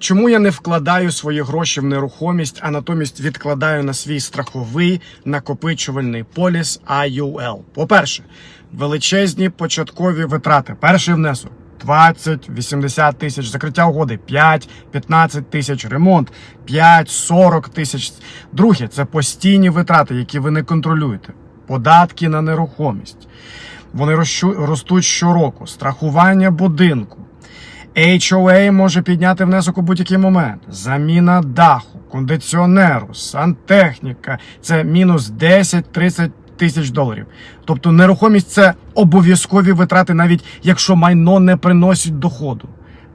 Чому я не вкладаю свої гроші в нерухомість, а натомість відкладаю на свій страховий накопичувальний поліс IUL? По-перше, величезні початкові витрати. Перший внесок 20-80 тисяч, закриття угоди 5-15 тисяч, ремонт 5-40 тисяч. Друге, це постійні витрати, які ви не контролюєте. Податки на нерухомість. Вони ростуть щороку. Страхування будинку. HOA може підняти внесок у будь-який момент. Заміна даху, кондиціонеру, сантехніка це мінус 10-30 тисяч доларів. Тобто нерухомість це обов'язкові витрати, навіть якщо майно не приносить доходу.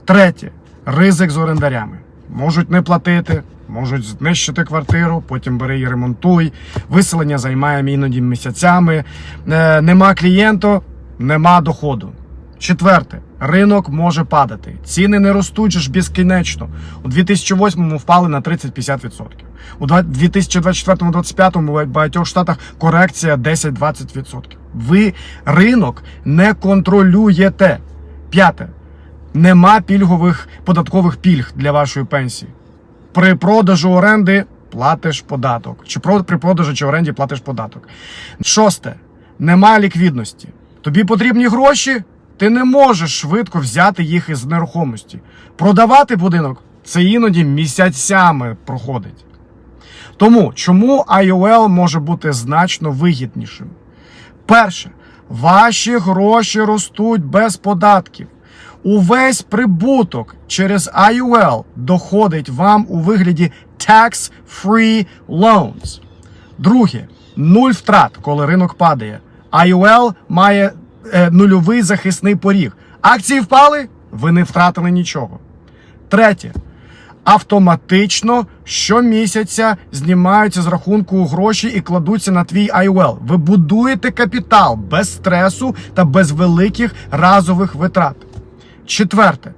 Третє ризик з орендарями. Можуть не платити, можуть знищити квартиру, потім бери і ремонтуй. Виселення займає іноді місяцями. Е, нема клієнту, нема доходу. Четверте, ринок може падати. Ціни не ростуть ж безкінечно. У 2008-му впали на 30-50%. У 2024-2025 в багатьох штатах корекція 10-20%. Ви ринок не контролюєте. П'яте. Нема пільгових податкових пільг для вашої пенсії. При продажу оренди платиш податок. Чи при продажу чи оренді платиш податок. Шосте. Нема ліквідності. Тобі потрібні гроші, ти не можеш швидко взяти їх із нерухомості. Продавати будинок це іноді місяцями проходить. Тому чому IOL може бути значно вигіднішим? Перше, ваші гроші ростуть без податків. Увесь прибуток через IUL доходить вам у вигляді tax-free loans. Друге, нуль втрат, коли ринок падає. IUL має е, нульовий захисний поріг. Акції впали, ви не втратили нічого. Третє. Автоматично щомісяця знімаються з рахунку гроші і кладуться на твій IOL. Ви будуєте капітал без стресу та без великих разових витрат. Четверте.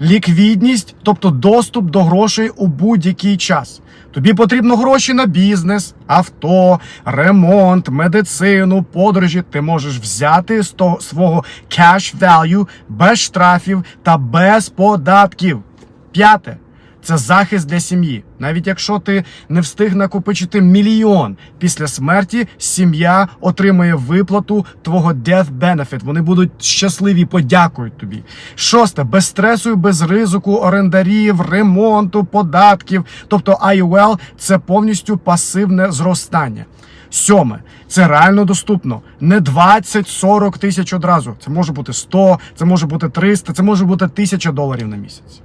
Ліквідність, тобто доступ до грошей у будь-який час. Тобі потрібно гроші на бізнес, авто, ремонт, медицину, подорожі. Ти можеш взяти з того свого cash value без штрафів та без податків. П'яте. Це захист для сім'ї. Навіть якщо ти не встиг накопичити мільйон після смерті, сім'я отримає виплату твого death benefit. Вони будуть щасливі, подякують тобі. Шосте, без стресу і без ризику орендарів, ремонту, податків. Тобто IUL – це повністю пасивне зростання. Сьоме, це реально доступно. Не 20-40 тисяч одразу. Це може бути 100, це може бути 300, це може бути 1000 доларів на місяць.